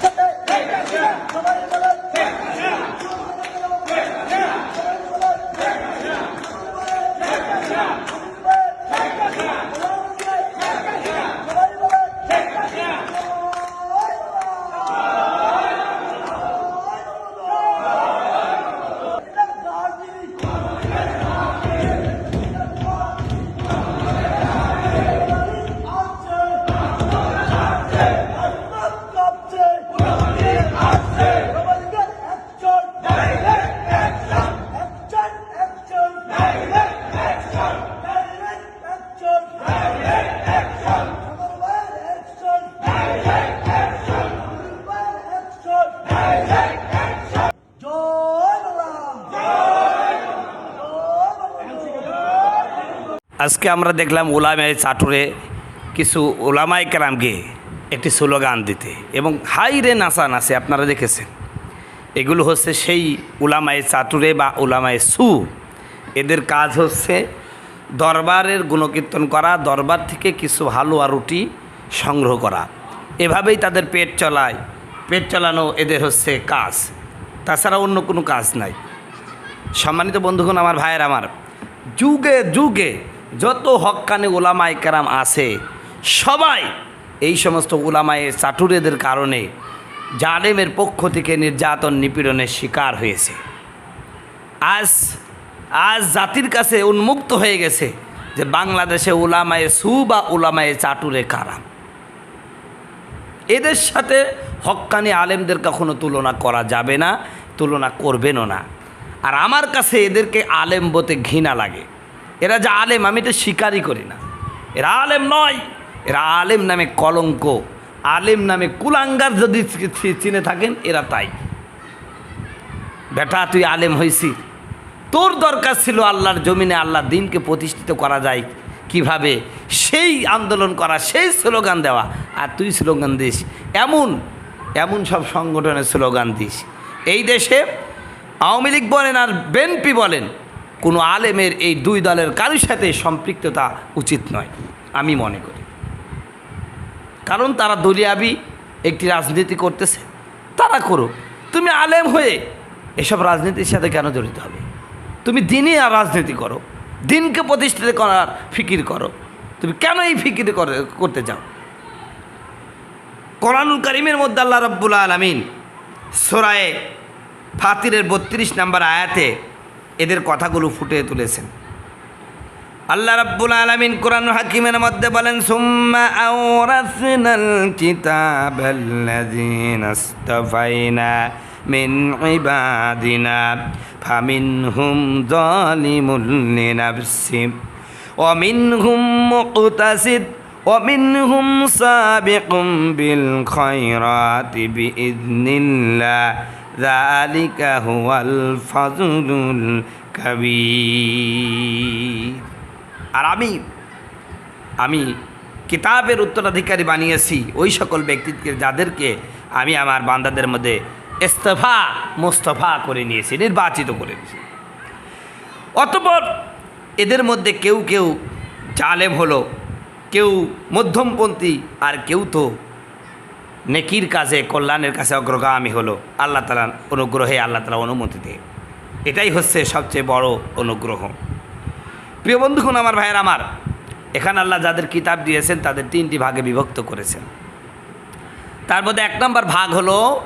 准备开始起立准备 আজকে আমরা দেখলাম ওলামায় চাটুরে কিছু ওলামাই কেরামকে একটি স্লোগান দিতে এবং হাই রে নাচা নাচে, আপনারা দেখেছেন। এগুলো হচ্ছে সেই উলামায় চাটুরে বা উলামায় সু। এদের কাজ হচ্ছে দরবারের গুণকীর্তন করা, দরবার থেকে কিছু হালুয়া রুটি সংগ্রহ করা। এভাবেই তাদের পেট চলায়। পেট চালানো এদের হচ্ছে কাজ। তাছাড়া অন্য কোনো কাজ নাই। সম্মানিত বন্ধুগণ, আমার ভাইয়ের আমার, যুগে যুগে যত হক্কানে ওলামায় কেরাম আছে, সবাই এই সমস্ত ওলামায়ে চাটুরেদের কারণে জালেমের পক্ষ থেকে নির্যাতন নিপীড়নের শিকার হয়েছে। আজ আজ জাতির কাছে উন্মুক্ত হয়ে গেছে যে বাংলাদেশে ওলামায়ে সু বা ওলামায়ে চাটুরে কারাম এদের সাথে হক্কানি আলেমদের কখনো তুলনা করা যাবে না, তুলনা করবেনও না। আর আমার কাছে এদেরকে আলেম বলতে ঘৃণা লাগে। এরা যে আলেম, আমি এটা স্বীকারই করি না। এরা আলেম নয়, এরা আলেম নামে কলঙ্ক। আলেম নামে কুলাঙ্গার যদি চিনে থাকেন, এরা তাই। বেটা, তুই আলেম হয়েছি তোর দরকার ছিল আল্লাহর জমিনে আল্লাহর দিনকে প্রতিষ্ঠিত করা যায় কীভাবে? সেই আন্দোলন করা, সেই স্লোগান দেওয়া। আর তুই স্লোগান দিস। এমন এমন সব সংগঠনের স্লোগান দিস। এই দেশে আওয়ামী লীগ বলেন আর বিএনপি বলেন কোনো আলেমের এই দুই দলের কারোর সাথে সম্পৃক্ততা উচিত নয়, আমি মনে করি। কারণ তারা দলিয়াবি একটি রাজনীতি করতেছে, তারা করুক। তুমি আলেম হয়ে এসব রাজনীতির সাথে কেন জড়িত হবে? তুমি দিনই আর রাজনীতি করো, দিনকে প্রতিষ্ঠিত করার ফিকির করো। তুমি কেন এই ফিকির করে, করতে চাও কোরআনুল করিমের মধ্যে আল্লাহ রব্বুল আলমিন সোরায়ে ফাতিরের বত্রিশ নাম্বার আয়াতে এদের কথাগুলো ফুটিয়ে তুলেছেন। আল্লাহ রাব্বুল আলামিন কোরআন হাকিমের মধ্যে বলেন, সুম্মা আওরাসনাল কিতাবাল্লাযিনা ইসতাফাইনা মিন ইবাদিনা ফামিনহুম যালিমুন লিনাফসি ওয়া মিনহুম মুকতাসিদ ওয়া মিনহুম সাবিকুম বিল খায়রাতি বিইذنিল্লাহ হুয়াল কবি আর আমি আমি কিতাবের উত্তরাধিকারী বানিয়েছি ওই সকল ব্যক্তিকে, যাদেরকে আমি আমার বান্দাদের মধ্যে ইস্তফা, মোস্তফা করে নিয়েছি, নির্বাচিত করে দিয়েছি অতপর এদের মধ্যে কেউ কেউ জালেম হলো, কেউ মধ্যমপন্থী আর কেউ তো নেকির কাজে, কল্যাণের কাছে অগ্রগামী হলো। আল্লাহ তালার অনুগ্রহে আল্লাহ তালা অনুমতিতে এটাই হচ্ছে সবচেয়ে বড় অনুগ্রহ। প্রিয় বন্ধুগণ, আমার ভাইয়ের আমার, এখানে আল্লাহ যাদের কিতাব দিয়েছেন, তাদের তিনটি ভাগে বিভক্ত করেছেন। তার মধ্যে এক নম্বর ভাগ হলো,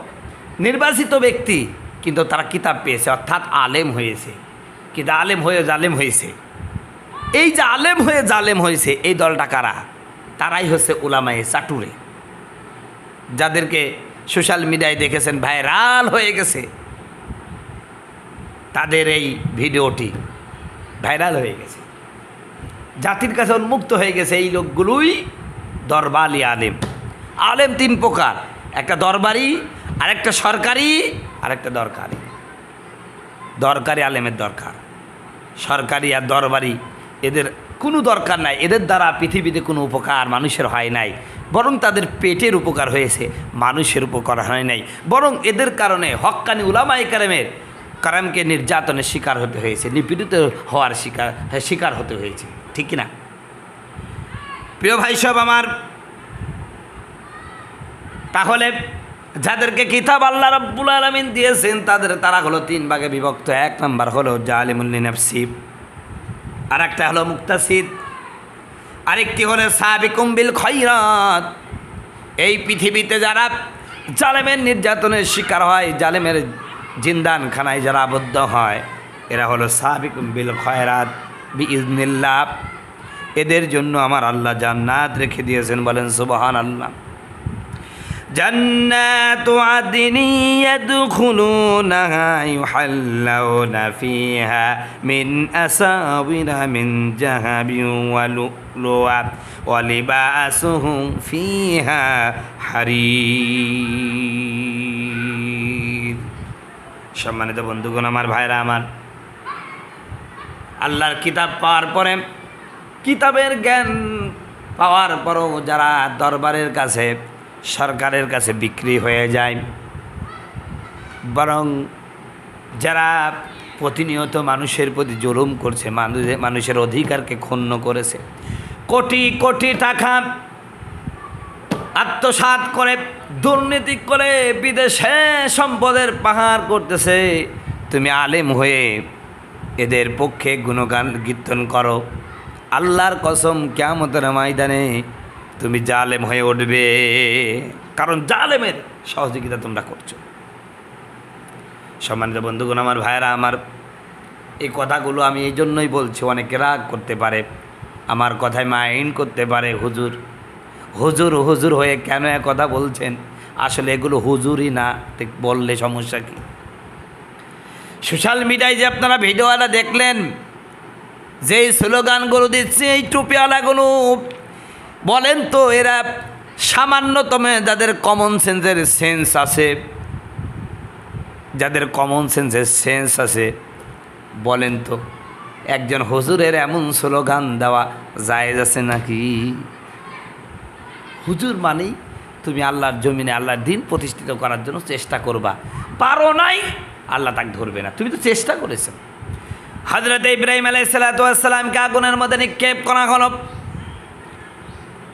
নির্বাচিত ব্যক্তি কিন্তু তারা কিতাব পেয়েছে, অর্থাৎ আলেম হয়েছে। কিন্তু আলেম হয়ে জালেম হয়েছে। এই যে আলেম হয়ে জালেম হয়েছে, এই দলটা কারা? তারাই হচ্ছে উলামায়ে চাটুরে। যাদেরকে সোশ্যাল মিডিয়ায় দেখেছেন, ভাইরাল হয়ে গেছে, তাদের এই ভিডিওটি ভাইরাল হয়ে গেছে। জাতির কাছে উন্মুক্ত হয়ে গেছে এই লোকগুলোই দরবালি আলেম। আলেম তিন প্রকার, একটা দরবারি, আরেকটা সরকারি, আরেকটা দরকারি। দরকারি আলেমের দরকার। সরকারি আর দরবারি, এদের কোনো দরকার নাই। এদের দ্বারা পৃথিবীতে কোনো উপকার মানুষের হয় নাই। বরং তাদের পেটের উপকার হয়েছে, মানুষের উপকার হয় নাই। বরং এদের কারণে হক্কানি উলামাই কারামের কারামকে নির্যাতনের শিকার হতে হয়েছে, নিপীড়িত হওয়ার শিকার শিকার হতে হয়েছে। ঠিক না প্রিয় ভাই সব আমার, তাহলে যাদেরকে কিতাব আল্লাহ রব্বুল আলমিন দিয়েছেন, তাদের, তারা হলো তিন ভাগে বিভক্ত। এক নম্বর হলো জালিমুল্লিনাফসিব আর একটা হলো মুক্তাসিদ। আরেকটি হলো সাবিকুম বিল খৈরাত। এই পৃথিবীতে যারা জালেমের নির্যাতনের শিকার হয়, জালেমের জিন্দানখানায় যারা আবদ্ধ হয়, এরা হলো সাবিকুম বিল খয়রাত বি ইজনিল্লাহ এদের জন্য আমার আল্লাহ জান্নাত রেখে দিয়েছেন, বলেন সুবহান আল্লাহ جنات عدن يدخلونها يحلون فيها من أساور من ذهب ولؤلؤا ولباسهم فيها حرير সম্মানিত বন্ধুগণ আমার ভাইরা আমার আল্লাহর কিতাব পাওয়ার পরে কিতাবের জ্ঞান পাওয়ার পরও যারা দরবারের কাছে সরকারের কাছে বিক্রি হয়ে যায়। বরং যারা প্রতিনিয়ত মানুষের প্রতি জুলুম করছে মানুষের মানুষের অধিকারকে ক্ষুণ্ণ করেছে, কোটি কোটি টাকা আত্মসাৎ করে, দুর্নীতি করে বিদেশে সম্পদের পাহাড় করতেছে, তুমি আলেম হয়ে এদের পক্ষে গুণগান কীর্তন করো। আল্লাহর কসম কেমতের ময়দানে তুমি জালেম হয়ে উঠবে। কারণ জালেমের সহযোগিতা তোমরা করছ। সম্মানিত বন্ধুগণ, আমার ভাইয়েরা, আমার এই কথাগুলো আমি এই জন্যই বলছি, অনেকে রাগ করতে পারে, আমার কথায় মাইন্ড করতে পারে, হুজুর হুজুর হুজুর হয়ে কেন এ কথা বলছেন? আসলে এগুলো হুজুরই না, ঠিক বললে সমস্যা কি? সোশ্যাল মিডিয়ায় যে আপনারা ভিডিওওয়ালা দেখলেন, যেই স্লোগানগুলো দিচ্ছে, এই টুপিওয়ালাগুলো বলেন তো, এরা সামান্যতমে যাদের কমন সেন্সের সেন্স আছে, যাদের কমন সেন্সের সেন্স আছে, বলেন তো, একজন হুজুরের এমন স্লোগান দেওয়া জায়েজ আছে নাকি? হুজুর মানেই তুমি আল্লাহর জমিনে আল্লাহর দিন প্রতিষ্ঠিত করার জন্য চেষ্টা করবা। পারো নাই, আল্লাহ তাকে ধরবে না। তুমি তো চেষ্টা করেছ। হজরত ইব্রাহিম আলাই সালাতামকে আগুনের মধ্যে নিক্ষেপ করা হলো।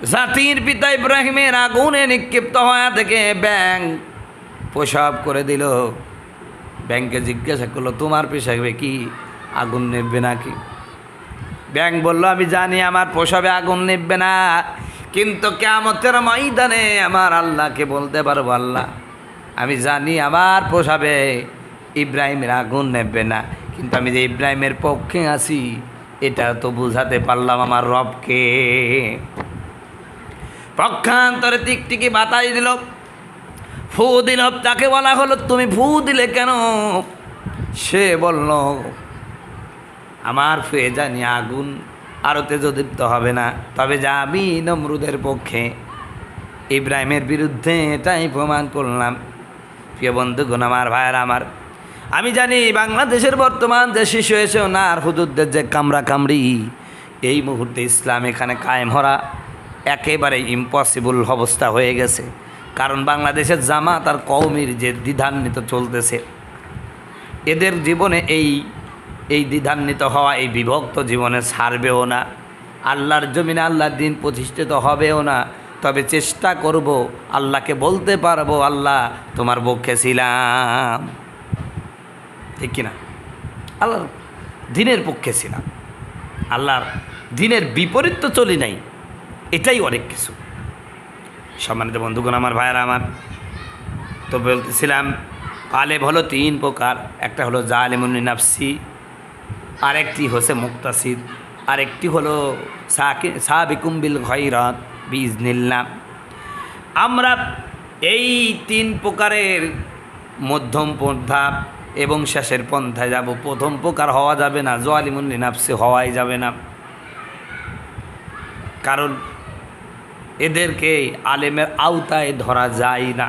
জাতির পিতা ইব্রাহিমের আগুনে নিক্ষিপ্ত হওয়া থেকে ব্যাং প্রসব করে দিল। ব্যাংকে জিজ্ঞাসা করল, তোমার পেশাবে কি আগুন নেবে নাকি? ব্যাংক বলল, আমি জানি আমার প্রসবে আগুন নেবে না, কিন্তু কেমতের ময়দানে আমার আল্লাহকে বলতে পারব আল্লাহ। আমি জানি আমার প্রসাবে ইব্রাহিমের আগুন নেবে না, কিন্তু আমি যে ইব্রাহিমের পক্ষে আছি, এটা তো বুঝাতে পারলাম আমার রবকে। পক্ষান্তরে টিকটিকি বাতাস দিল। ফু দিল, তাকে বলা হলো, তুমি ফু দিলে কেন? সে বলল, আমার ফুয়ে জানি আগুন আরও তেজদীপ্ত হবে না। তবে যা আমি নমরুদের পক্ষে। ইব্রাহিমের বিরুদ্ধে এটাই প্রমাণ করলাম। প্রিয় বন্ধুগণ, আমার ভাইয়ের, আমার, আমি জানি বাংলাদেশের বর্তমান যে শিশু এসেও না আর হুদুরদের যে কামড়া কামড়ি এই মুহূর্তে ইসলাম এখানে কায়েম হরা একেবারে ইম্পসিবল অবস্থা হয়ে গেছে। কারণ বাংলাদেশের জামাত আর কৌমির যে দ্বিধান্বিত চলতেছে, এদের জীবনে এই এই দ্বিধান্বিত হওয়া, এই বিভক্ত জীবনে ছাড়বেও না। আল্লাহর জমিনে আল্লাহর দিন প্রতিষ্ঠিত হবেও না। তবে চেষ্টা করব, আল্লাহকে বলতে পারব, আল্লাহ তোমার পক্ষে ছিলাম। ঠিক কিনা? আল্লাহর দিনের পক্ষে ছিলাম। আল্লাহর দিনের বিপরীত তো চলি নাই। এটাই অনেক কিছু। সম্মানিত বন্ধুগণ, আমার ভাইয়েরা, আমার তো বলতেছিলাম আলেম হলো তিন প্রকার। একটা হলো জালেমুন নাফসি আরেকটি হচ্ছে মুক্তাসিদ, আরেকটি হলো সাকে সাবিকুম্বিল খৈরত বিজনিল্লাম আমরা এই তিন প্রকারের মধ্যম পন্থা এবং শেষের পন্থায় যাব। প্রথম প্রকার হওয়া যাবে না জোয়ালিমুল্লি নাফসি হওয়াই যাবে না। কারণ এদেরকে আলেমের আওতায় ধরা যায় না।